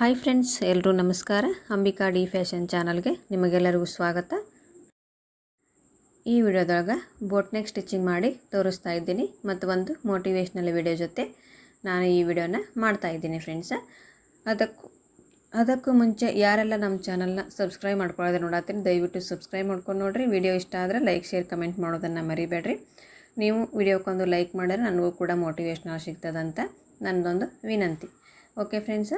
Hi friends ಎಲ್ಲರೂ ನಮಸ್ಕಾರ. Ambika D fashion ಚಾನಲ್ಗೆ ನಿಮಗೆಲ್ಲರಿಗೂ ಸ್ವಾಗತ. ಈ ವಿಡಿಯೋದೊಳಗೆ ಬೋಟ್ನೆಕ್ ಸ್ಟಿಚಿಂಗ್ ಮಾಡಿ ತೋರಿಸ್ತಾ ಇದ್ದೀನಿ. ಮತ್ತು ಒಂದು ಮೋಟಿವೇಶ್ನಲ್ ವಿಡಿಯೋ ಜೊತೆ ನಾನು ಈ ವಿಡಿಯೋನ ಮಾಡ್ತಾ ಇದ್ದೀನಿ ಫ್ರೆಂಡ್ಸ್. ಅದಕ್ಕೂ ಅದಕ್ಕೂ ಮುಂಚೆ ಯಾರೆಲ್ಲ ನಮ್ಮ ಚಾನಲ್ನ ಸಬ್ಸ್ಕ್ರೈಬ್ ಮಾಡ್ಕೊಳ್ಳೋದು ನೋಡತ್ತೀನಿ ದಯವಿಟ್ಟು ಸಬ್ಸ್ಕ್ರೈಬ್ ಮಾಡ್ಕೊಂಡು ನೋಡಿರಿ. ವಿಡಿಯೋ ಇಷ್ಟ ಆದರೆ ಲೈಕ್, ಶೇರ್, ಕಮೆಂಟ್ ಮಾಡೋದನ್ನು ಮರಿಬೇಡ್ರಿ. ನೀವು ವಿಡಿಯೋಕ್ಕೊಂದು ಲೈಕ್ ಮಾಡಿದ್ರೆ ನನಗೂ ಕೂಡ ಮೋಟಿವೇಶ್ನಲ್ ಸಿಗ್ತದಂತ ನನ್ನದೊಂದು ವಿನಂತಿ. ಓಕೆ ಫ್ರೆಂಡ್ಸ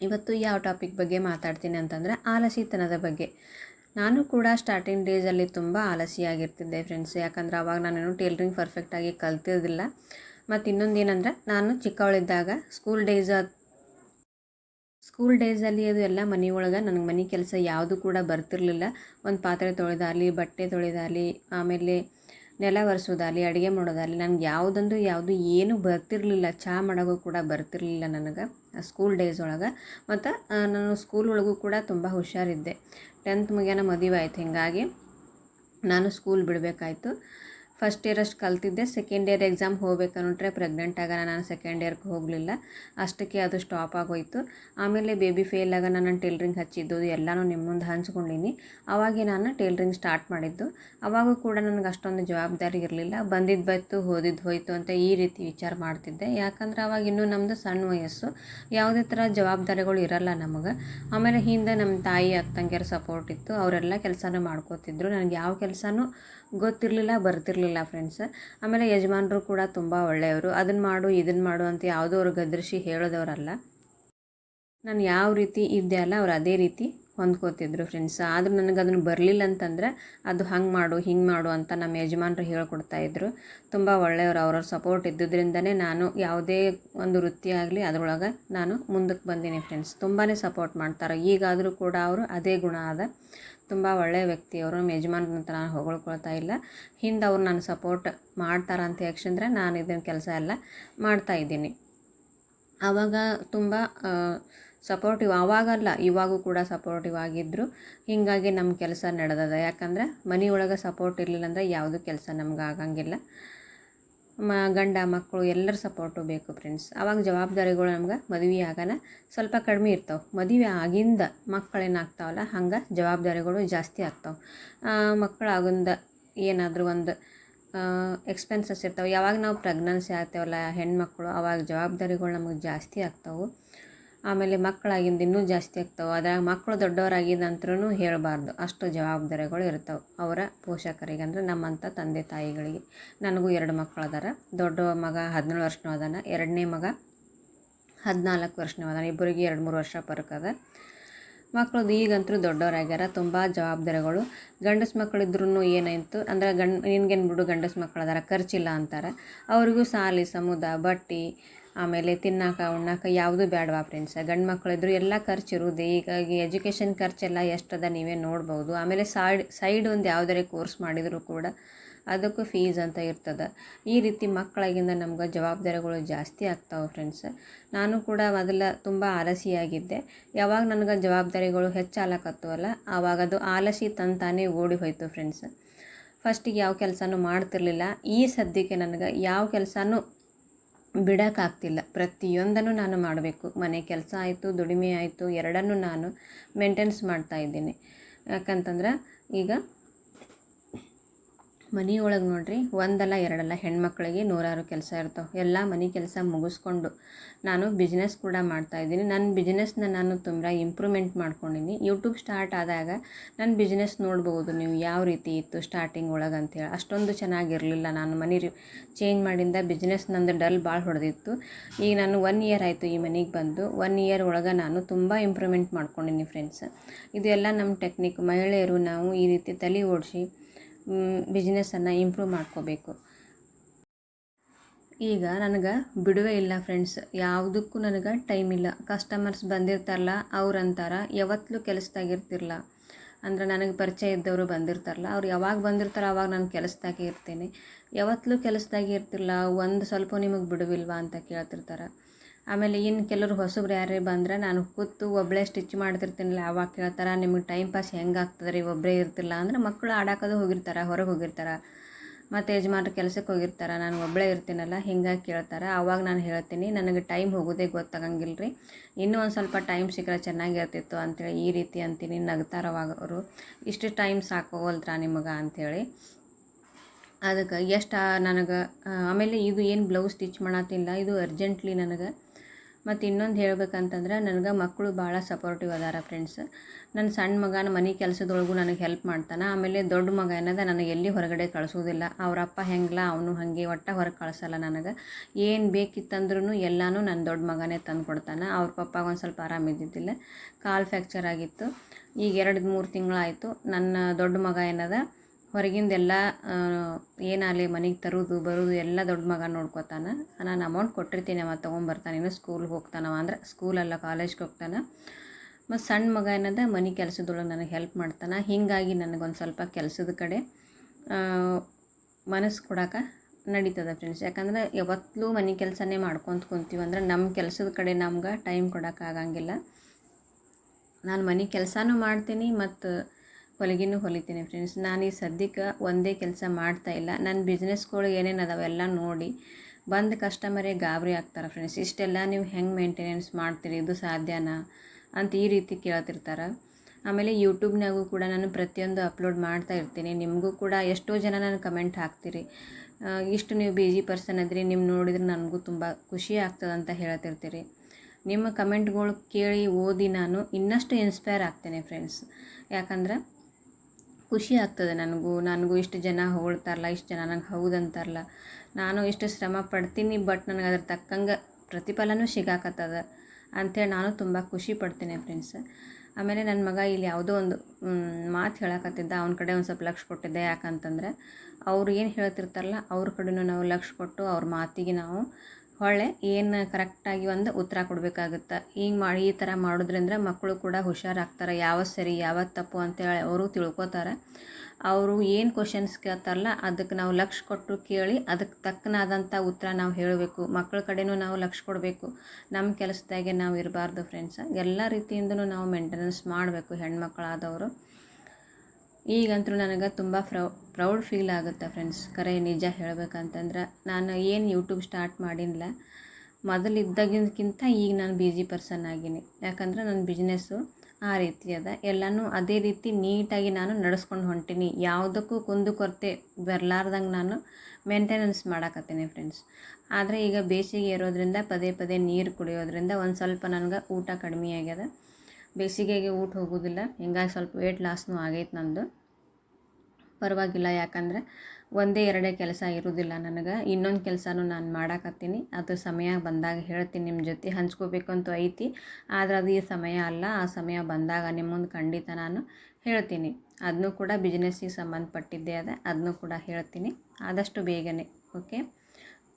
ಇವತ್ತು ಯಾವ ಟಾಪಿಕ್ ಬಗ್ಗೆ ಮಾತಾಡ್ತೀನಿ ಅಂತಂದರೆ ಆಲಸಿತನದ ಬಗ್ಗೆ. ನಾನು ಕೂಡ ಸ್ಟಾರ್ಟಿಂಗ್ ಡೇಸಲ್ಲಿ ತುಂಬ ಆಲಸಿಯಾಗಿರ್ತಿದ್ದೆ ಫ್ರೆಂಡ್ಸ್ ಯಾಕಂದ್ರೆ ಅವಾಗ ನಾನೇನು ಟೇಲ್ರಿಂಗ್ ಪರ್ಫೆಕ್ಟಾಗಿ ಕಲ್ತಿರಲಿಲ್ಲ. ಮತ್ತು ಇನ್ನೊಂದು ಏನಂದರೆ, ನಾನು ಚಿಕ್ಕವಳಿದ್ದಾಗ ಸ್ಕೂಲ್ ಡೇಸ್ ಸ್ಕೂಲ್ ಡೇಸಲ್ಲಿ ಅದು ಎಲ್ಲ ಮನೆ ಒಳಗೆ ನನಗೆ ಮನೆ ಕೆಲಸ ಯಾವುದು ಕೂಡ ಬರ್ತಿರಲಿಲ್ಲ. ಒಂದು ಪಾತ್ರೆ ತೊಳೆದಾಗಲಿ ಬಟ್ಟೆ ತೊಳೆದಾಗಲಿ ಆಮೇಲೆ ನೆಲ ಒರೆಸೋದಾಗಲಿ ಅಡುಗೆ ಮಾಡೋದಾಗಲಿ ನನಗೆ ಯಾವುದಂದು ಯಾವುದು ಏನೂ ಬರ್ತಿರಲಿಲ್ಲ ಚಹಾ ಮಾಡೋಕ್ಕೂ ಕೂಡ ಬರ್ತಿರಲಿಲ್ಲ ನನಗೆ. ಸ್ಕೂಲ್ ಡೇಸ್ ಒಳಗೆ. ಮತ್ತು ನಾನು ಸ್ಕೂಲ್ ಒಳಗೂ ಕೂಡ ತುಂಬ ಹುಷಾರಿದ್ದೆ. ಟೆಂತ್ ಮುಗಿಯೋಣ ಮದುವೆ ಆಯ್ತು, ಹೀಗಾಗಿ ನಾನು ಸ್ಕೂಲ್ ಬಿಡಬೇಕಾಯ್ತು. ಫಸ್ಟ್ ಇಯರ್ ಅಷ್ಟು ಕಲ್ತಿದ್ದೆ ಸೆಕೆಂಡ್ ಇಯರ್ ಎಕ್ಸಾಮ್ ಹೋಗ್ಬೇಕನ್ನುಟ್ರೆ ಪ್ರೆಗ್ನೆಂಟ್ ಆಗ ನಾನು ಸೆಕೆಂಡ್ ಇಯರ್ಗೆ ಹೋಗಲಿಲ್ಲ. ಅಷ್ಟಕ್ಕೆ ಅದು ಸ್ಟಾಪ್ ಆಗೋಯ್ತು. ಆಮೇಲೆ ಬೇಬಿ ಫೇಲ್ ಆಗ ನಾನು ಟೇಲ್ರಿಂಗ್ ಹಚ್ಚಿದ್ದು, ಎಲ್ಲನೂ ನಿಮ್ಮ ಮುಂದೆ ಹಂಚ್ಕೊಂಡೀನಿ. ಅವಾಗೆ ನಾನು ಟೇಲ್ರಿಂಗ್ ಸ್ಟಾರ್ಟ್ ಮಾಡಿದ್ದು. ಅವಾಗೂ ಕೂಡ ನನಗೆ ಅಷ್ಟೊಂದು ಜವಾಬ್ದಾರಿ ಇರಲಿಲ್ಲ. ಬಂದಿದ್ದು ಬತ್ತು ಓದಿದ್ದು ಹೋಯ್ತು ಅಂತ ಈ ರೀತಿ ವಿಚಾರ ಮಾಡ್ತಿದ್ದೆ. ಯಾಕಂದ್ರೆ ಅವಾಗ ಇನ್ನೂ ನಮ್ಮದು ಸಣ್ಣ ವಯಸ್ಸು. ಯಾವುದೇ ಥರ ಜವಾಬ್ದಾರಿಗಳು ಇರಲ್ಲ ನಮಗೆ. ಆಮೇಲೆ ಹಿಂದೆ ನಮ್ಮ ತಾಯಿ ಅಕ್ಕಂಗಿಯರ ಸಪೋರ್ಟ್ ಇತ್ತು. ಅವರೆಲ್ಲ ಕೆಲಸನೂ ಮಾಡ್ಕೋತಿದ್ರು. ನನಗೆ ಯಾವ ಕೆಲಸನೂ ಗೊತ್ತಿರಲಿಲ್ಲ, ಬರ್ತಿರಲಿಲ್ಲ ಫ್ರೆಂಡ್ಸ್ ಆಮೇಲೆ ಯಜಮಾನರು ಕೂಡ ತುಂಬ ಒಳ್ಳೆಯವರು. ಅದನ್ನು ಮಾಡು ಇದನ್ನು ಮಾಡು ಅಂತ ಯಾವುದೋ ಅವ್ರು ಗದರಿಸಿ ಹೇಳೋದವರಲ್ಲ. ನಾನು ಯಾವ ರೀತಿ ಇದ್ದೆ ಅಲ್ಲ, ಅವ್ರು ಅದೇ ರೀತಿ ಹೊಂದ್ಕೋತಿದ್ರು ಫ್ರೆಂಡ್ಸ್ ಆದರೂ ನನಗೆ ಅದನ್ನು ಬರಲಿಲ್ಲ ಅಂತಂದ್ರೆ, ಅದು ಹಂಗೆ ಮಾಡು, ಹಿಂಗೆ ಮಾಡು ಅಂತ ನಮ್ಮ ಯಜಮಾನರು ಹೇಳ್ಕೊಡ್ತಾಯಿದ್ರು ತುಂಬ ಒಳ್ಳೆಯವರು, ಅವ್ರವ್ರ ಸಪೋರ್ಟ್ ಇದ್ದುದರಿಂದನೇ ನಾನು ಯಾವುದೇ ಒಂದು ವೃತ್ತಿ ಆಗಲಿ ಅದರೊಳಗೆ ನಾನು ಮುಂದಕ್ಕೆ ಬಂದೀನಿ ಫ್ರೆಂಡ್ಸ್ ತುಂಬಾ ಸಪೋರ್ಟ್ ಮಾಡ್ತಾರೆ. ಈಗಾದರೂ ಕೂಡ ಅವರು ಅದೇ ಗುಣ ಅದ. ತುಂಬ ಒಳ್ಳೆಯ ವ್ಯಕ್ತಿ. ಅವರು ನಮ್ಮ ಯಜಮಾನ್ರ ನಾನು ಹೊಗಳ್ಕೊಳ್ತಾ ಇಲ್ಲ. ಹಿಂದೆ ಅವ್ರು ನಾನು ಸಪೋರ್ಟ್ ಮಾಡ್ತಾರ ಅಂತ ಯಾಕಂದ್ರೆ ನಾನು ಇದನ್ನು ಕೆಲಸ ಎಲ್ಲ ಮಾಡ್ತಾಯಿದ್ದೀನಿ ಆವಾಗ ತುಂಬ ಸಪೋರ್ಟಿವ್ ಆವಾಗಲ್ಲ, ಇವಾಗೂ ಕೂಡ ಸಪೋರ್ಟಿವ್ ಆಗಿದ್ದರು ಹೀಗಾಗಿ ನಮ್ಮ ಕೆಲಸ ನಡೆದದ. ಯಾಕಂದರೆ ಮನೆಯೊಳಗೆ ಸಪೋರ್ಟ್ ಇರಲಿಲ್ಲ ಅಂದರೆ ಯಾವುದೂ ಕೆಲಸ ನಮ್ಗೆ ಆಗಂಗಿಲ್ಲ. ಮ, ಗಂಡ ಮಕ್ಕಳು ಎಲ್ಲರ ಸಪೋರ್ಟು ಬೇಕು ಫ್ರೆಂಡ್ಸ್ ಆವಾಗ ಜವಾಬ್ದಾರಿಗಳು ನಮ್ಗೆ ಮದುವೆ ಆಗೋಣ ಸ್ವಲ್ಪ ಕಡಿಮೆ ಇರ್ತಾವೆ. ಮದುವೆ ಆಗಿಂದ ಮಕ್ಕಳೇನಾಗ್ತಾವಲ್ಲ ಹಂಗೆ ಜವಾಬ್ದಾರಿಗಳು ಜಾಸ್ತಿ ಆಗ್ತಾವೆ. ಮಕ್ಕಳಾಗಿಂದ ಏನಾದರೂ ಒಂದು ಎಕ್ಸ್ಪೆನ್ಸಸ್ ಇರ್ತಾವೆ. ಯಾವಾಗ ನಾವು ಪ್ರೆಗ್ನೆನ್ಸಿ ಆಗ್ತೇವಲ್ಲ, ಹೆಣ್ಮಕ್ಳು, ಅವಾಗ ಜವಾಬ್ದಾರಿಗಳು ನಮಗೆ ಜಾಸ್ತಿ ಆಗ್ತಾವೆ. ಆಮೇಲೆ ಮಕ್ಕಳಾಗಿಂದ ಇನ್ನೂ ಜಾಸ್ತಿ ಆಗ್ತಾವೆ. ಅದ್ರಾಗ ಮಕ್ಕಳು ದೊಡ್ಡವರಾಗಿದ್ದ ನಂತರೂ ಹೇಳಬಾರ್ದು. ಅಷ್ಟು ಜವಾಬ್ದಾರಿಗಳು ಇರ್ತವೆ. ಅವರ ಪೋಷಕರಿಗೆ ಅಂದರೆ ನಮ್ಮಂಥ ತಂದೆ ತಾಯಿಗಳಿಗೆ. ನನಗೂ ಎರಡು ಮಕ್ಕಳು ಅದಾರ. ದೊಡ್ಡ ಮಗ ಹದಿನೇಳು ವರ್ಷನೂ ಅದಾನ. ಎರಡನೇ ಮಗ ಹದಿನಾಲ್ಕು ವರ್ಷನೂ ಅದಾನ. ಇಬ್ಬರಿಗೆ ಎರಡು ಮೂರು ವರ್ಷ ಪರಕದ ಮಕ್ಕಳದು ಈಗಂತೂ ದೊಡ್ಡವರಾಗ್ಯಾರ. ತುಂಬ ಜವಾಬ್ದಾರಿಗಳು. ಗಂಡಸು ಮಕ್ಕಳಿದ್ರೂ ಏನಾಯಿತು ಅಂದ್ರೆ ಗಂಡ ನಿನ್ಗೇನು ಬಿಡು ಗಂಡಸು ಮಕ್ಕಳು ಅದಾರ ಖರ್ಚಿಲ್ಲ ಅಂತಾರೆ. ಅವ್ರಿಗೂ ಸಾಲಿ ಸಮುದ ಬಟ್ಟೆ ಆಮೇಲೆ ತಿನ್ನಾಕ, ಉಣ್ಣಾಕ ಯಾವುದೂ ಬೇಡವಾ ಫ್ರೆಂಡ್ಸ್ ಗಂಡು ಮಕ್ಕಳಿದ್ರು ಎಲ್ಲ ಖರ್ಚು ಇರುವುದು. ಹೀಗಾಗಿ ಎಜುಕೇಷನ್ ಖರ್ಚೆಲ್ಲ ಎಷ್ಟದ ನೀವೇ ನೋಡ್ಬೋದು. ಆಮೇಲೆ ಸೈಡ್ ಸೈಡ್ ಒಂದು ಯಾವುದೇ ಕೋರ್ಸ್ ಮಾಡಿದರೂ ಕೂಡ ಅದಕ್ಕೂ ಫೀಸ್ ಅಂತ ಇರ್ತದೆ. ಈ ರೀತಿ ಮಕ್ಕಳಾಗಿಂದ ನಮ್ಗೆ ಜವಾಬ್ದಾರಿಗಳು ಜಾಸ್ತಿ ಆಗ್ತಾವೆ ಫ್ರೆಂಡ್ಸ್ ನಾನು ಕೂಡ ಮೊದಲ ತುಂಬ ಆಲಸಿಯಾಗಿದ್ದೆ. ಯಾವಾಗ ನನಗೆ ಜವಾಬ್ದಾರಿಗಳು ಹೆಚ್ಚಾಲಕತ್ತವಲ್ಲ ಆವಾಗ ಅದು ಆಲಸಿ ತಂತಾನೇ ಓಡಿ ಹೋಯಿತು ಫ್ರೆಂಡ್ಸ್ ಫಸ್ಟಿಗೆ ಯಾವ ಕೆಲಸನೂ ಮಾಡ್ತಿರ್ಲಿಲ್ಲ. ಈ ಸದ್ಯಕ್ಕೆ ನನಗೆ ಯಾವ ಕೆಲಸನೂ ಬಿಡೋಕ್ಕಾಗ್ತಿಲ್ಲ. ಪ್ರತಿಯೊಂದನ್ನು ನಾನು ಮಾಡಬೇಕು. ಮನೆ ಕೆಲಸ ಆಯಿತು, ದುಡಿಮೆ ಆಯಿತು, ಎರಡನ್ನೂ ನಾನು ಮೇಂಟೆನ್ಸ್ ಮಾಡ್ತಾಯಿದ್ದೀನಿ ಯಾಕಂತಂದ್ರೆ ಈಗ ಮನೆಯೊಳಗೆ ನೋಡ್ರಿ, ಒಂದಲ್ಲ ಎರಡಲ್ಲ ಹೆಣ್ಮಕ್ಳಿಗೆ ನೂರಾರು ಕೆಲಸ ಇರ್ತಾವೆ. ಎಲ್ಲ ಮನೆ ಕೆಲಸ ಮುಗಿಸ್ಕೊಂಡು ನಾನು ಬಿಸ್ನೆಸ್ ಕೂಡ ಮಾಡ್ತಾಯಿದ್ದೀನಿ ನನ್ನ ಬಿಸ್ನೆಸ್ನ ನಾನು ತುಂಬ ಇಂಪ್ರೂವ್ಮೆಂಟ್ ಮಾಡ್ಕೊಂಡಿನಿ. ಯೂಟ್ಯೂಬ್ ಸ್ಟಾರ್ಟ್ ಆದಾಗ ನನ್ನ ಬಿಸ್ನೆಸ್ ನೋಡ್ಬೋದು ನೀವು ಯಾವ ರೀತಿ ಇತ್ತು ಸ್ಟಾರ್ಟಿಂಗ್ ಒಳಗೆ ಅಂತೇಳಿ ಅಷ್ಟೊಂದು ಚೆನ್ನಾಗಿರಲಿಲ್ಲ. ನಾನು ಮನೆ ಚೇಂಜ್ ಮಾಡಿಂದ ಬಿಸ್ನೆಸ್ ನಂದು ಡಲ್ ಭಾಳ ಹೊಡೆದಿತ್ತು. ಈಗ ನಾನು ಒನ್ ಇಯರ್ ಆಯಿತು ಈ ಮನೆಗೆ ಬಂದು. ಒನ್ ಇಯರ್ ಒಳಗೆ ನಾನು ತುಂಬ ಇಂಪ್ರೂವ್ಮೆಂಟ್ ಮಾಡ್ಕೊಂಡಿನಿ ಫ್ರೆಂಡ್ಸ್ ಇದೆಲ್ಲ ನಮ್ಮ ಟೆಕ್ನಿಕ್ ಮಹಿಳೆಯರು ನಾವು ಈ ರೀತಿ ತಲೆ ಓಡಿಸಿ ಬಿಸ್ನೆಸ್ಸನ್ನು ಇಂಪ್ರೂವ್ ಮಾಡ್ಕೋಬೇಕು. ಈಗ ನನಗೆ ಬಿಡುವೆ ಇಲ್ಲ ಫ್ರೆಂಡ್ಸ್ ಯಾವುದಕ್ಕೂ ನನಗೆ ಟೈಮ್ ಇಲ್ಲ. ಕಸ್ಟಮರ್ಸ್ ಬಂದಿರ್ತಾರಲ್ಲ, ಅವ್ರು ಅಂತಾರೆ ಯಾವತ್ತಲೂ ಕೆಲಸದಾಗಿರ್ತಿರಲ್ಲ ಅಂದ್ರೆ ನನಗೆ ಪರಿಚಯ ಇದ್ದವರು ಬಂದಿರ್ತಾರಲ್ಲ, ಅವ್ರು ಯಾವಾಗ ಬಂದಿರ್ತಾರೆ ಅವಾಗ ನಾನು ಕೆಲಸದಾಗೆ ಇರ್ತೀನಿ. ಯಾವತ್ತಲೂ ಕೆಲಸದಾಗೆ ಇರ್ತಿರಲ್ಲ ಒಂದು ಸ್ವಲ್ಪ ನಿಮಗೆ ಬಿಡುವಿಲ್ವಾ ಅಂತ ಕೇಳ್ತಿರ್ತಾರೆ. ಆಮೇಲೆ ಇನ್ನು ಕೆಲವರು ಹೊಸಬ್ರು ಯಾರೇ ಬಂದ್ರೆ ನಾನು ಕೂತು ಒಬ್ಬಳೇ ಸ್ಟಿಚ್ ಮಾಡ್ತಿರ್ತೀನಲ್ಲ, ಅವಾಗ ಕೇಳ್ತಾರೆ, ನಿಮಗೆ ಟೈಮ್ ಪಾಸ್ ಹೆಂಗೆ ರೀ? ಒಬ್ಬರೇ ಇರ್ತಿಲ್ಲ. ಅಂದ್ರೆ ಮಕ್ಕಳು ಆಡಾಕೋದು ಹೋಗಿರ್ತಾರೆ, ಹೊರಗೆ ಹೋಗಿರ್ತಾರೆ. ಮತ್ತು ಯಜಮಾನ್ರು ಕೆಲಸಕ್ಕೆ ಹೋಗಿರ್ತಾರೆ, ನಾನು ಒಬ್ಬಳೇ ಇರ್ತೀನಲ್ಲ, ಹಿಂಗಾಗಿ ಕೇಳ್ತಾರೆ. ಆವಾಗ ನಾನು ಹೇಳ್ತೀನಿ, ನನಗೆ ಟೈಮ್ ಹೋಗೋದೇ ಗೊತ್ತಾಗಂಗಿಲ್ಲ ರೀ ಇನ್ನೂ ಒಂದು ಸ್ವಲ್ಪ ಟೈಮ್ ಸಿಕ್ಕರೆ ಚೆನ್ನಾಗಿರ್ತಿತ್ತು ಅಂಥೇಳಿ ಈ ರೀತಿ ಅಂತೀನಿ. ನಗ್ತಾರವಾಗ ಅವರು ಇಷ್ಟು ಟೈಮ್ ಸಾಕೋವಲ್ತ್ರಾ ನಿಮಗೆ? ಅಂಥೇಳಿ ಅದಕ್ಕೆ ಎಷ್ಟು ನನಗೆ ಆಮೇಲೆ ಇದು ಏನು ಬ್ಲೌಸ್ ಸ್ಟಿಚ್ ಮಾಡತ್ತಿಲ್ಲ ಇದು ಅರ್ಜೆಂಟ್ಲಿ ನನಗೆ ಮತ್ತು ಇನ್ನೊಂದು ಹೇಳ್ಬೇಕಂತಂದ್ರೆ ನನಗೆ ಮಕ್ಕಳು ಭಾಳ ಸಪೋರ್ಟಿವ್ ಅದಾರ ಫ್ರೆಂಡ್ಸ್ ನನ್ನ ಸಣ್ಣ ಮಗನ ಮನೆ ಕೆಲಸದೊಳಗೂ ನನಗೆ ಹೆಲ್ಪ್ ಮಾಡ್ತಾನೆ. ಆಮೇಲೆ ದೊಡ್ಡ ಮಗ ಏನದ ನನಗೆ ಎಲ್ಲಿ ಹೊರಗಡೆ ಕಳಿಸೋದಿಲ್ಲ. ಅವರಪ್ಪ ಹೆಂಗಲ್ಲ ಅವನು ಹಾಗೆ, ಒಟ್ಟ ಹೊರಗೆ ಕಳಿಸಲ್ಲ ನನಗೆ. ಏನು ಬೇಕಿತ್ತಂದ್ರೂ ಎಲ್ಲನೂ ನನ್ನ ದೊಡ್ಡ ಮಗನೇ ತಂದು ಕೊಡ್ತಾನೆ. ಅವ್ರ ಪಪ್ಪಾಗ ಒಂದು ಸ್ವಲ್ಪ ಆರಾಮಿದ್ದಿದ್ದಿಲ್ಲ ಕಾಲು ಫ್ರ್ಯಾಕ್ಚರ್ ಆಗಿತ್ತು. ಈಗ ಎರಡು ಮೂರು ತಿಂಗಳಾಯಿತು ನನ್ನ ದೊಡ್ಡ ಮಗ ಏನದ ಹೊರಗಿಂದೆಲ್ಲ ಏನಾಗಲಿ ಮನೆಗೆ ತರೋದು, ಬರೋದು ಎಲ್ಲ ದೊಡ್ಡ ಮಗ ನೋಡ್ಕೋತಾನೆ. ನಾನು ಅಮೌಂಟ್ ಕೊಟ್ಟಿರ್ತೀನಿ ಅವ ಇನ್ನು ಸ್ಕೂಲ್ಗೆ ಹೋಗ್ತಾನವ ಅಂದ್ರೆ ಸ್ಕೂಲಲ್ಲ ಕಾಲೇಜ್ಗೆ ಹೋಗ್ತಾನೆ. ಮತ್ತು ಸಣ್ಣ ಮಗ ಏನದ, ಮನೆ ಕೆಲಸದೊಳಗೆ ನನಗೆ ಹೆಲ್ಪ್ ಮಾಡ್ತಾನೆ. ಹೀಗಾಗಿ ನನಗೊಂದು ಸ್ವಲ್ಪ ಕೆಲಸದ ಕಡೆ ಮನಸ್ಸು ಕೊಡೋಕೆ ನಡೀತದೆ ಫ್ರೆಂಡ್ಸ್ ಯಾಕಂದ್ರೆ ಯಾವತ್ತೂ ಮನೆ ಕೆಲಸನೇ ಮಾಡ್ಕೊತ ಕುಂತೀವಿ. ಅಂದ್ರೆ ನಮ್ಮ ಕೆಲಸದ ಕಡೆ ನಮ್ಗೆ ಟೈಮ್ ಕೊಡೋಕ್ಕಾಗಂಗಿಲ್ಲ ನಾನು ಮನೆ ಕೆಲಸನೂ ಮಾಡ್ತೀನಿ, ಮತ್ತು ಹೊಲಿಗೆನೂ ಹೊಲಿತೀನಿ ಫ್ರೆಂಡ್ಸ್ ನಾನು ಈ ಸದ್ಯಕ್ಕೆ ಒಂದೇ ಕೆಲಸ ಮಾಡ್ತಾ ಇಲ್ಲ. ನನ್ನ ಬಿಸ್ನೆಸ್ಗಳು ಏನೇನು ಅದಾವೆಲ್ಲ ನೋಡಿ ಬಂದು ಕಸ್ಟಮರೇ ಗಾಬರಿ ಆಗ್ತಾರೆ ಫ್ರೆಂಡ್ಸ್ ಇಷ್ಟೆಲ್ಲ ನೀವು ಹೆಂಗೆ ಮೇಂಟೆನೆನ್ಸ್ ಮಾಡ್ತೀರಿ? ಇದು ಸಾಧ್ಯನಾ? ಅಂತ ಈ ರೀತಿ ಕೇಳ್ತಿರ್ತಾರೆ. ಆಮೇಲೆ ಯೂಟ್ಯೂಬ್ನಾಗೂ ಕೂಡ ನಾನು ಪ್ರತಿಯೊಂದು ಅಪ್ಲೋಡ್ ಮಾಡ್ತಾ ಇರ್ತೀನಿ. ನಿಮಗೂ ಕೂಡ ಎಷ್ಟೋ ಜನ ನಾನು ಕಮೆಂಟ್ ಹಾಕ್ತೀರಿ. ಇಷ್ಟು ನೀವು ಬಿಜಿ ಪರ್ಸನ್ ಅದ್ರಿ ನಿಮ್ಮ ನೋಡಿದ್ರೆ ನನಗೂ ತುಂಬ ಖುಷಿ ಆಗ್ತದೆ ಅಂತ ಹೇಳ್ತಿರ್ತೀರಿ. ನಿಮ್ಮ ಕಮೆಂಟ್ಗಳು ಕೇಳಿ ಓದಿ ನಾನು ಇನ್ನಷ್ಟು ಇನ್ಸ್ಪೈರ್ ಆಗ್ತೇನೆ ಫ್ರೆಂಡ್ಸ್ ಯಾಕಂದ್ರೆ ಖುಷಿ ಆಗ್ತದೆ ನನಗೂ. ನನಗೂ ಇಷ್ಟು ಜನ ಹೊಗಳ್ತಾರಲ್ಲ, ಇಷ್ಟು ಜನ ನಂಗೆ ಹೌದಂತಾರಲ್ಲ ನಾನು ಇಷ್ಟು ಶ್ರಮ ಪಡ್ತೀನಿ, ಬಟ್ ನನಗೆ ಅದ್ರ ತಕ್ಕಂಗೆ ಪ್ರತಿಫಲನೂ ಸಿಗಾಕತ್ತದ ಅಂಥೇಳಿ ನಾನು ತುಂಬ ಖುಷಿ ಪಡ್ತೀನಿ ಫ್ರೆಂಡ್ಸ್. ಆಮೇಲೆ ನನ್ನ ಮಗ ಇಲ್ಲಿ ಯಾವುದೋ ಒಂದು ಮಾತು ಹೇಳಕತ್ತಿದ್ದ. ಅವನ ಕಡೆ ಒಂದು ಸ್ವಲ್ಪ ಲಕ್ಷ ಕೊಟ್ಟಿದ್ದೆ. ಯಾಕಂತಂದ್ರೆ ಅವ್ರು ಏನು ಹೇಳ್ತಿರ್ತಾರಲ್ಲ, ಅವ್ರ ಕಡೆನೂ ನಾವು ಲಕ್ಷ ಕೊಟ್ಟು ಅವ್ರ ಮಾತಿಗೆ ನಾವು ಹೊಳ್ಳೆ ಏನು ಕರೆಕ್ಟಾಗಿ ಒಂದು ಉತ್ತರ ಕೊಡಬೇಕಾಗುತ್ತೆ. ಈಗ ಮಾಡಿ ಈ ಥರ ಮಾಡೋದ್ರಿಂದ ಮಕ್ಕಳು ಕೂಡ ಹುಷಾರಾಗ್ತಾರೆ. ಯಾವ ಸರಿ, ಯಾವ ತಪ್ಪು ಅಂತೇಳಿ ಅವರು ತಿಳ್ಕೊತಾರೆ. ಅವರು ಏನು ಕ್ವಶನ್ಸ್ ಕೇಳ್ತಾರಲ್ಲ ಅದಕ್ಕೆ ನಾವು ಲಕ್ಷ ಕೊಟ್ಟು ಕೇಳಿ ಅದಕ್ಕೆ ತಕ್ಕನಾದಂಥ ಉತ್ತರ ನಾವು ಹೇಳಬೇಕು. ಮಕ್ಕಳ ಕಡೆನೂ ನಾವು ಲಕ್ಷ ಕೊಡಬೇಕು. ನಮ್ಮ ಕೆಲಸದಾಗೆ ನಾವು ಇರಬಾರ್ದು ಫ್ರೆಂಡ್ಸ್ ಎಲ್ಲ ರೀತಿಯಿಂದನೂ ನಾವು ಮೇಂಟೆನೆನ್ಸ್ ಮಾಡಬೇಕು ಹೆಣ್ಮಕ್ಳಾದವರು. ಈಗಂತೂ ನನಗೆ ತುಂಬ ಪ್ರೌ ಪ್ರೌಡ್ ಫೀಲ್ ಆಗುತ್ತೆ ಫ್ರೆಂಡ್ಸ್ ಕರೆ ನಿಜ ಹೇಳ್ಬೇಕಂತಂದ್ರೆ ನಾನು ಏನು ಯೂಟ್ಯೂಬ್ ಸ್ಟಾರ್ಟ್ ಮಾಡಿಲ್ಲ. ಮೊದಲಿದ್ದಾಗಿಂತ ಈಗ ನಾನು ಬಿಜಿ ಪರ್ಸನ್ ಆಗೀನಿ. ಯಾಕಂದ್ರೆ ನನ್ನ ಬಿಸ್ನೆಸ್ಸು ಆ ರೀತಿ ಅದ. ಎಲ್ಲನೂ ಅದೇ ರೀತಿ ನೀಟಾಗಿ ನಾನು ನಡೆಸ್ಕೊಂಡು ಹೊಂಟೀನಿ. ಯಾವುದಕ್ಕೂ ಕುಂದು ಕೊರತೆ ಬರಲಾರ್ದಂಗೆ ನಾನು ಮೇಂಟೆನೆನ್ಸ್ ಮಾಡಾಕತ್ತೀನಿ ಫ್ರೆಂಡ್ಸ್ ಆದರೆ ಈಗ ಬೇಸಿಗೆ ಇರೋದ್ರಿಂದ ಪದೇ ಪದೇ ನೀರು ಕುಡಿಯೋದ್ರಿಂದ ಒಂದು ಸ್ವಲ್ಪ ನನಗೆ ಊಟ ಕಡಿಮೆ ಆಗ್ಯದ. ಬೇಸಿಗೆಗೆ ಊಟ ಹೋಗೋದಿಲ್ಲ. ಹಿಂಗಾಗಿ ಸ್ವಲ್ಪ ವೇಟ್ ಲಾಸ್ನೂ ಆಗೈತೆ ನಂದು. ಪರವಾಗಿಲ್ಲ. ಯಾಕಂದರೆ ಒಂದೇ ಎರಡೇ ಕೆಲಸ ಇರೋದಿಲ್ಲ ನನಗೆ. ಇನ್ನೊಂದು ಕೆಲಸನೂ ನಾನು ಮಾಡಾಕತ್ತೀನಿ. ಅದು ಸಮಯ ಬಂದಾಗ ಹೇಳ್ತೀನಿ ನಿಮ್ಮ ಜೊತೆ. ಹಂಚ್ಕೋಬೇಕು ಅಂತ ಐತಿ. ಆದರೆ ಅದು ಈ ಸಮಯ ಅಲ್ಲ. ಆ ಸಮಯ ಬಂದಾಗ ನಿಮ್ಮ ಮುಂದೆ ಖಂಡಿತ ನಾನು ಹೇಳ್ತೀನಿ. ಅದನ್ನು ಕೂಡ ಬಿಸ್ನೆಸ್ಸಿಗೆ ಸಂಬಂಧಪಟ್ಟಿದ್ದೇ ಅದ. ಅದನ್ನು ಕೂಡ ಹೇಳ್ತೀನಿ. ಆದಷ್ಟು ಬೇಗನೆ. ಓಕೆ?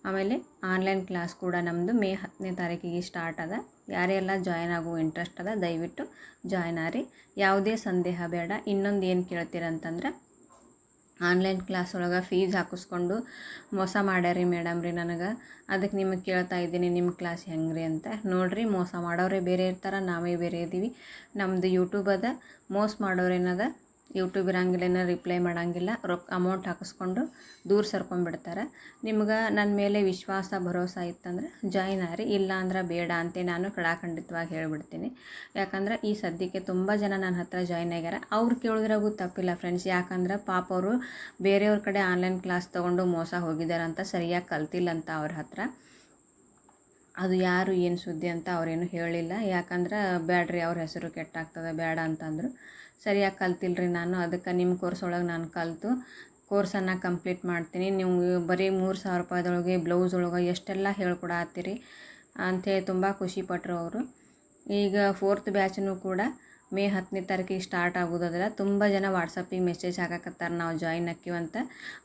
ಆಮೇಲೆ ಆನ್ಲೈನ್ ಕ್ಲಾಸ್ ಕೂಡ ನಮ್ಮದು ಮೇ ಹತ್ತನೇ ತಾರೀಕಿಗೆ ಸ್ಟಾರ್ಟ್ ಅದ. ಯಾರೆಲ್ಲ ಜಾಯ್ನ್ ಆಗೋ ಇಂಟ್ರೆಸ್ಟ್ ಅದ, ದಯವಿಟ್ಟು ಜಾಯ್ನ್ ಆರಿ. ಯಾವುದೇ ಸಂದೇಹ ಬೇಡ. ಇನ್ನೊಂದು ಏನು ಕೇಳ್ತೀರಂತಂದ್ರೆ ಆನ್ಲೈನ್ ಕ್ಲಾಸ್ ಒಳಗೆ ಫೀಸ್ ಹಾಕಿಸ್ಕೊಂಡು ಮೋಸ ಮಾಡ್ಯಾರಿ ಮೇಡಮ್ ರೀ ನನಗೆ. ಅದಕ್ಕೆ ನಿಮಗೆ ಕೇಳ್ತಾ ಇದ್ದೀನಿ ನಿಮ್ಮ ಕ್ಲಾಸ್ ಹೆಂಗೆ ರೀ ಅಂತ. ನೋಡಿರಿ, ಮೋಸ ಮಾಡೋರೇ ಬೇರೆ ಇರ್ತಾರೆ, ನಾವೇ ಬೇರೆ ಇದ್ದೀವಿ ನಮ್ಮದು ಯೂಟ್ಯೂಬ್ ಅದ, ಮೋಸ ಮಾಡೋರೇನದ ಯೂಟ್ಯೂಬ್ ಇರಂಗಿಲ್ಲ ರಿಪ್ಲೈ ಮಾಡೋಂಗಿಲ್ಲ ರೊಕ್ಕ ಅಮೌಂಟ್ ಹಾಕಿಸ್ಕೊಂಡು ದೂರ ಸರ್ಕೊಂಡ್ಬಿಡ್ತಾರೆ. ನಿಮ್ಗೆ ನನ್ನ ಮೇಲೆ ವಿಶ್ವಾಸ, ಭರೋಸೆ ಇತ್ತಂದ್ರೆ ಜಾಯ್ನ್ ಆರಿ ಇಲ್ಲ ಅಂದ್ರೆ ಬೇಡ ಅಂತ ನಾನು ಕಡಾಖಂಡಿತವಾಗಿ ಹೇಳ್ಬಿಡ್ತೀನಿ. ಯಾಕಂದ್ರೆ ಈ ಸದ್ಯಕ್ಕೆ ತುಂಬ ಜನ ನನ್ನ ಹತ್ರ ಜಾಯ್ನ್ ಆಗ್ಯಾರ. ಅವ್ರು ಕೇಳಿದ್ರಾಗೂ ತಪ್ಪಿಲ್ಲ ಫ್ರೆಂಡ್ಸ್ ಯಾಕಂದ್ರೆ ಪಾಪ ಅವರು ಬೇರೆಯವ್ರ ಕಡೆ ಆನ್ಲೈನ್ ಕ್ಲಾಸ್ ತೊಗೊಂಡು ಮೋಸ ಹೋಗಿದ್ದಾರೆ ಅಂತ ಸರಿಯಾಗಿ ಕಲ್ತಿಲ್ಲ ಅಂತ ಅವ್ರ ಹತ್ರ. ಅದು ಯಾರು ಏನು ಸುದ್ದಿ ಅಂತ ಅವ್ರೇನು ಹೇಳಿಲ್ಲ. ಯಾಕಂದ್ರೆ ಬ್ಯಾಡ್ರಿ, ಅವ್ರ ಹೆಸರು ಕೆಟ್ಟಾಗ್ತದೆ ಬೇಡ ಅಂತಂದರು. ಸರಿಯಾಗಿ ಕಲ್ತಿಲ್ರಿ ನಾನು. ಅದಕ್ಕೆ ನಿಮ್ಮ ಕೋರ್ಸ್ ಒಳಗೆ ನಾನು ಕಲಿತು. ಕೋರ್ಸನ್ನು ಕಂಪ್ಲೀಟ್ ಮಾಡ್ತೀನಿ. ನೀವು ಬರೀ ಮೂರು ಸಾವಿರ ರೂಪಾಯಿದೊಳಗೆ ಬ್ಲೌಸ್ ಒಳಗೆ ಎಷ್ಟೆಲ್ಲ ಹೇಳ್ಕೊಡತ್ತೀರಿ ಅಂಥೇಳಿ ತುಂಬ ಖುಷಿಪಟ್ರು ಅವರು. ಈಗ ಫೋರ್ತ್ ಬ್ಯಾಚನ್ನು ಕೂಡ ಮೇ ಹತ್ತನೇ ತಾರೀಕಿಗೆ ಸ್ಟಾರ್ಟ್ ಆಗೋದಾದ್ರೆ ತುಂಬ ಜನ ವಾಟ್ಸಪ್ಪಿಗೆ ಮೆಸೇಜ್ ಹಾಕಕತ್ತಾರೆ, ನಾವು ಜಾಯಿನ್ ಅಂತ.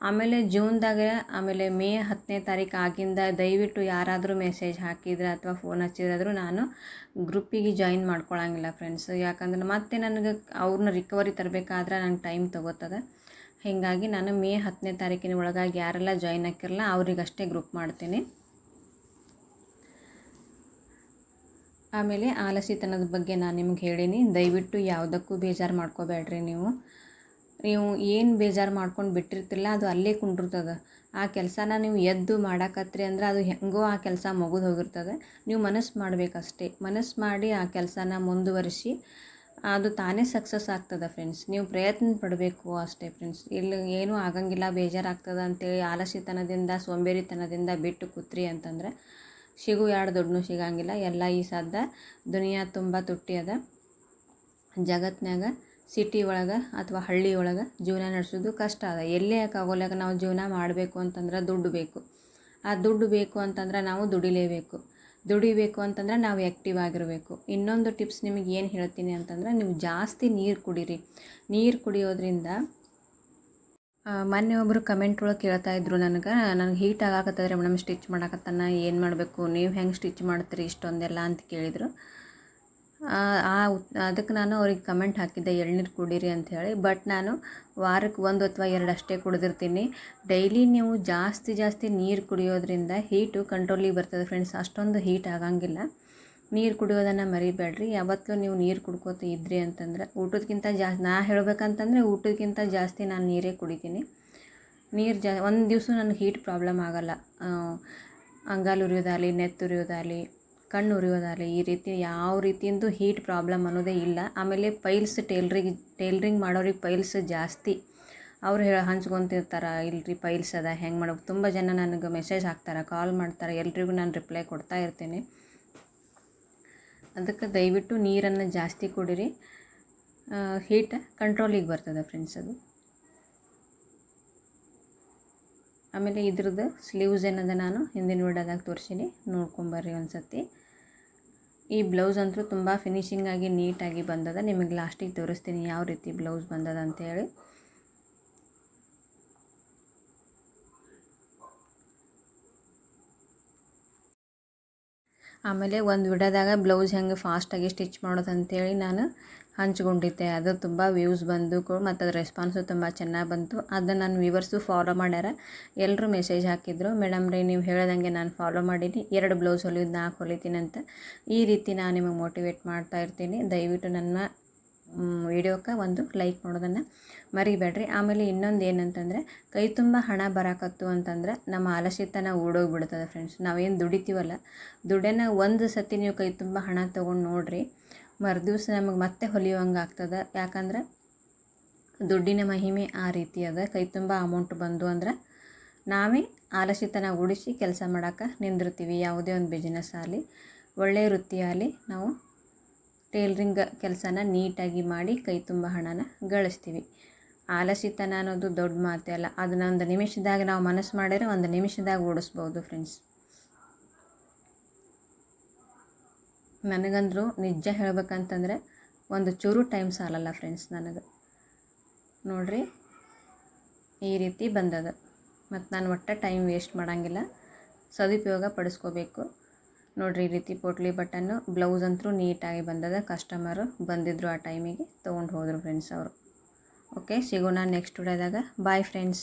ಆಮೇಲೆ ಜೂನ್ದಾಗ, ಆಮೇಲೆ ಮೇ ಹತ್ತನೇ ತಾರೀಕು ಆಗಿಂದ ದಯವಿಟ್ಟು ಯಾರಾದರೂ ಮೆಸೇಜ್ ಹಾಕಿದ್ರೆ ಅಥವಾ ಫೋನ್ ಹಚ್ಚಿದ್ರಾದರೂ ನಾನು ಗ್ರೂಪಿಗೆ ಜಾಯಿನ್ ಮಾಡ್ಕೊಳ್ಳೋಂಗಿಲ್ಲ ಫ್ರೆಂಡ್ಸ್ ಯಾಕಂದ್ರೆ ಮತ್ತೆ ನನಗೆ ಅವ್ರನ್ನ ರಿಕವರಿ ತರಬೇಕಾದ್ರೆ ನಂಗೆ ಟೈಮ್ ತೊಗೋತದೆ. ಹೀಗಾಗಿ ನಾನು ಮೇ ಹತ್ತನೇ ತಾರೀಕಿನ ಒಳಗಾಗಿ ಯಾರೆಲ್ಲ ಜಾಯಿನ್ ಹಾಕಿರಲ್ಲ ಅವರಿಗಷ್ಟೇ ಗ್ರೂಪ್ ಮಾಡ್ತೀನಿ. ಆಮೇಲೆ ಆಲಸಿತನದ ಬಗ್ಗೆ ನಾನು ನಿಮ್ಗೆ ಹೇಳೀನಿ. ದಯವಿಟ್ಟು ಯಾವುದಕ್ಕೂ ಬೇಜಾರು ಮಾಡ್ಕೋಬೇಡ್ರಿ ನೀವು. ನೀವು ಏನು ಬೇಜಾರು ಮಾಡ್ಕೊಂಡು ಬಿಟ್ಟಿರ್ತಿಲ್ಲ ಅದು ಅಲ್ಲೇ ಕುಂಡಿರ್ತದೆ. ಆ ಕೆಲಸನ ನೀವು ಎದ್ದು ಮಾಡಾಕತ್ರಿ ಅಂದ್ರೆ ಅದು ಹೆಂಗೋ ಆ ಕೆಲಸ ಮುಗಿದು ಹೋಗಿರ್ತದೆ. ನೀವು ಮನಸ್ಸು ಮಾಡಬೇಕಷ್ಟೇ. ಮನಸ್ಸು ಮಾಡಿ ಆ ಕೆಲಸನ ಮುಂದುವರಿಸಿ ಅದು ತಾನೇ ಸಕ್ಸಸ್ ಆಗ್ತದೆ ಫ್ರೆಂಡ್ಸ್. ನೀವು ಪ್ರಯತ್ನ ಪಡಬೇಕು ಅಷ್ಟೇ ಫ್ರೆಂಡ್ಸ್. ಇಲ್ಲಿ ಏನೂ ಆಗಂಗಿಲ್ಲ ಬೇಜಾರಾಗ್ತದೆ ಅಂತೇಳಿ ಆಲಸ್ಯತನದಿಂದ ಸೋಂಬೇರಿತನದಿಂದ ಬಿಟ್ಟು ಕೂತ್ರಿ ಅಂತಂದ್ರೆ ಸಿಗು ಎರಡು ದುಡ್ಡು ಸಿಗಂಗಿಲ್ಲ. ಎಲ್ಲ ಈ ಸದ್ದ ದುನಿಯಾ ತುಂಬ ತುಟ್ಟಿ ಅದ. ಜಗತ್ನಾಗ ಸಿಟಿ ಒಳಗೆ ಅಥವಾ ಹಳ್ಳಿ ಒಳಗೆ ಜೀವನ ನಡೆಸೋದು ಕಷ್ಟ ಅದ. ಎಲ್ಲೇ ಆಗೋಲ್ಯಾಗ ನಾವು ಜೀವನ ಮಾಡಬೇಕು ಅಂತಂದ್ರೆ ದುಡ್ಡು ಬೇಕು. ಆ ದುಡ್ಡು ಬೇಕು ಅಂತಂದ್ರೆ ನಾವು ದುಡಿಲೇಬೇಕು. ದುಡಿಬೇಕು ಅಂತಂದ್ರೆ ನಾವು ಆ್ಯಕ್ಟಿವ್ ಆಗಿರಬೇಕು. ಇನ್ನೊಂದು ಟಿಪ್ಸ್ ನಿಮಗೆ ಏನು ಹೇಳ್ತೀನಿ ಅಂತಂದ್ರೆ, ನೀವು ಜಾಸ್ತಿ ನೀರು ಕುಡೀರಿ. ನೀರು ಕುಡಿಯೋದ್ರಿಂದ ಮೊನ್ನೆ ಒಬ್ಬರು ಕಮೆಂಟ್ ಒಳಗೆ ಕೇಳ್ತಾ ಇದ್ರು ನನಗೆ ನನಗೆ ಹೀಟ್ ಆಗಾಕತ್ತದ್ರೆ ಮೇಡಮ್ ಸ್ಟಿಚ್ ಮಾಡಾಕತ್ತಾನ, ಏನು ಮಾಡಬೇಕು? ನೀವು ಹೆಂಗೆ ಸ್ಟಿಚ್ ಮಾಡ್ತೀರಿ ಇಷ್ಟೊಂದೆಲ್ಲ? ಅಂತ ಕೇಳಿದರು. ಆ ಅದಕ್ಕೆ ನಾನು ಅವ್ರಿಗೆ ಕಮೆಂಟ್ ಹಾಕಿದ್ದೆ, ಎಳ್ನೀರು ಕುಡೀರಿ ಅಂಥೇಳಿ ಬಟ್ ನಾನು ವಾರಕ್ಕೆ ಒಂದು ಅಥವಾ ಎರಡು ಅಷ್ಟೇ ಕುಡಿದಿರ್ತೀನಿ. ಡೈಲಿ ನೀವು ಜಾಸ್ತಿ ಜಾಸ್ತಿ ನೀರು ಕುಡಿಯೋದ್ರಿಂದ ಹೀಟು ಕಂಟ್ರೋಲಿಗೆ ಬರ್ತದೆ ಫ್ರೆಂಡ್ಸ್ ಅಷ್ಟೊಂದು ಹೀಟ್ ಆಗಂಗಿಲ್ಲ. ನೀರು ಕುಡಿಯೋದನ್ನು ಮರಿಬೇಡ್ರಿ. ಯಾವತ್ತೂ ನೀವು ನೀರು ಕುಡ್ಕೋತ ಇದ್ರಿ ಅಂತಂದ್ರೆ ಊಟದಕ್ಕಿಂತ ಜಾಸ್ತಿ, ನಾ ಹೇಳಬೇಕಂತಂದರೆ ಊಟದಕ್ಕಿಂತ ಜಾಸ್ತಿ ನಾನು ನೀರೇ ಕುಡಿತೀನಿ. ನೀರು ಜಾ, ಒಂದು ದಿವಸ ನನಗೆ ಹೀಟ್ ಪ್ರಾಬ್ಲಮ್ ಆಗೋಲ್ಲ. ಅಂಗಾಲು ಉರಿಯೋದಾಗಲಿ, ನೆತ್ತು ಉರಿಯೋದಾಗಲಿ, ಕಣ್ಣು ಉರಿಯೋದಾಗಲಿ, ಈ ರೀತಿ ಯಾವ ರೀತಿಯಿಂದ ಹೀಟ್ ಪ್ರಾಬ್ಲಮ್ ಅನ್ನೋದೇ ಇಲ್ಲ. ಆಮೇಲೆ ಪೈಲ್ಸ್ ಟೇಲ್ರಿಗೆ ಟೇಲ್ರಿಂಗ್ ಮಾಡೋರಿಗೆ ಪೈಲ್ಸ್ ಜಾಸ್ತಿ. ಅವ್ರು ಹೇಳಿ ಹಂಚ್ಕೊತಿರ್ತಾರೆ, ಇಲ್ರಿ ಪೈಲ್ಸ್ ಅದ, ಹೆಂಗೆ ಮಾಡೋದು ತುಂಬ ಜನ ನನಗೆ ಮೆಸೇಜ್ ಹಾಕ್ತಾರೆ ಕಾಲ್ ಮಾಡ್ತಾರೆ, ಎಲ್ರಿಗೂ ನಾನು ರಿಪ್ಲೈ ಕೊಡ್ತಾ ಇರ್ತೀನಿ. ಅದಕ್ಕೆ ದಯವಿಟ್ಟು ನೀರನ್ನು ಜಾಸ್ತಿ ಕುಡಿರಿ. ಹೀಟ್ ಕಂಟ್ರೋಲಿಗೆ ಬರ್ತದೆ ಫ್ರೆಂಡ್ಸ್ ಅದು. ಆಮೇಲೆ ಇದ್ರದ್ದು ಸ್ಲೀವ್ಸ್ ಏನದ ನಾನು ಹಿಂದಿನ ವಿಡೋದಾಗ ತೋರಿಸಿನಿ, ನೋಡ್ಕೊಂಬರ್ರಿ ಒಂದು ಸತಿ ಈ ಬ್ಲೌಸ್ ಅಂತೂ ತುಂಬ ಫಿನಿಶಿಂಗಾಗಿ ನೀಟಾಗಿ ಬಂದದ, ನಿಮಗೆ ಲಾಸ್ಟಿಗೆ ತೋರಿಸ್ತೀನಿ ಯಾವ ರೀತಿ ಬ್ಲೌಸ್ ಬಂದದ ಅಂತೇಳಿ ಆಮೇಲೆ ಒಂದು ವಿಡದಾಗ ಬ್ಲೌಸ್ ಹೆಂಗೆ ಫಾಸ್ಟಾಗಿ ಸ್ಟಿಚ್ ಮಾಡೋದು ನಾನು ಹಂಚ್ಕೊಂಡಿದ್ದೆ. ಅದು ತುಂಬ ವ್ಯೂಸ್ ಬಂದು ಮತ್ತು ಅದು ರೆಸ್ಪಾನ್ಸು ತುಂಬ ಚೆನ್ನಾಗಿ ಬಂತು. ಅದನ್ನು ನನ್ನ ವ್ಯೂವರ್ಸು ಫಾಲೋ ಮಾಡ್ಯಾರ. ಎಲ್ಲರೂ ಮೆಸೇಜ್ ಹಾಕಿದ್ರು ಮೇಡಮ್ ರೀ, ನೀವು ಹೇಳ್ದಂಗೆ ನಾನು ಫಾಲೋ ಮಾಡೀನಿ. ಎರಡು ಬ್ಲೌಸ್ ಹೊಲಿಯೋದು ನಾಲ್ಕು ಹೊಲಿತೀನಿ ಅಂತ. ಈ ರೀತಿ ನಾನು ನಿಮಗೆ ಮೋಟಿವೇಟ್ ಮಾಡ್ತಾ ಇರ್ತೀನಿ. ದಯವಿಟ್ಟು ನನ್ನ ವಿಡಿಯೋಕ್ಕೆ ಒಂದು ಲೈಕ್ ಮಾಡೋದನ್ನು ಮರಿಬೇಡ್ರಿ. ಆಮೇಲೆ ಇನ್ನೊಂದು ಏನಂತಂದರೆ, ಕೈ ತುಂಬ ಹಣ ಬರಾಕತ್ತು ಅಂತಂದ್ರೆ ನಮ್ಮ ಆಲಸ್ಯತನ ಓಡೋಗ್ಬಿಡ್ತದೆ ಫ್ರೆಂಡ್ಸ್ ನಾವೇನು ದುಡಿತೀವಲ್ಲ, ದುಡ್ಡನ್ನು ಒಂದು ಸತಿ ನೀವು ಕೈ ತುಂಬ ಹಣ ತೊಗೊಂಡು ನೋಡಿರಿ, ಮರುದಿವ್ಸ ನಮಗೆ ಮತ್ತೆ ಹೊಲಿಯೋಂಗೆ ಆಗ್ತದೆ. ಯಾಕಂದ್ರೆ, ದುಡ್ಡಿನ ಮಹಿಮೆ ಆ ರೀತಿ ಅದ. ಕೈ ತುಂಬ ಅಮೌಂಟ್ ಬಂದು ಅಂದ್ರೆ ನಾವೇ ಆಲಸಿತನ ಓಡಿಸಿ ಕೆಲಸ ಮಾಡೋಕೆ ನಿಂದಿರ್ತೀವಿ. ಯಾವುದೇ ಒಂದು ಬಿಸ್ನೆಸ್ ಆಗಲಿ ಒಳ್ಳೆಯ ವೃತ್ತಿ ಆಗಲಿ, ನಾವು ಟೇಲ್ರಿಂಗ್ ಕೆಲಸನ ನೀಟಾಗಿ ಮಾಡಿ ಕೈ ತುಂಬ ಹಣನ ಗಳಿಸ್ತೀವಿ. ಆಲಸಿತನ ಅನ್ನೋದು ದೊಡ್ಡ ಮಾತೇ ಅಲ್ಲ, ಅದನ್ನ ಒಂದು ನಿಮಿಷದಾಗ ನಾವು ಮನಸ್ಸು ಮಾಡಿದ್ರೆ ಒಂದು ನಿಮಿಷದಾಗ ಓಡಿಸ್ಬೋದು ಫ್ರೆಂಡ್ಸ್ ನನಗಂದ್ರು ನಿಜ ಹೇಳ್ಬೇಕಂತಂದ್ರೆ ಒಂದು ಚೂರು ಟೈಮ್ ಸಾಲಲ್ಲ ಫ್ರೆಂಡ್ಸ್ ನನಗೆ. ನೋಡ್ರಿ, ಈ ರೀತಿ ಬಂದದ. ಮತ್ತು ನಾನು ಒಟ್ಟು ಟೈಮ್ ವೇಸ್ಟ್ ಮಾಡೋಂಗಿಲ್ಲ. ಸದುಪಯೋಗ ಪಡಿಸ್ಕೋಬೇಕು. ನೋಡಿರಿ ಈ ರೀತಿ ಪೋಟ್ಲಿ ಬಟನ್ನು ಬ್ಲೌಸ್ ಅಂತೂ ನೀಟಾಗಿ ಬಂದದ. ಕಸ್ಟಮರು ಬಂದಿದ್ದರು ಆ ಟೈಮಿಗೆ ತೊಗೊಂಡು ಹೋದರು ಫ್ರೆಂಡ್ಸ್ ಅವರು. ಓಕೆ ಸಿಗೋಣ ನೆಕ್ಸ್ಟ್ ವಿಡಿಯೋದಾಗ. Bye friends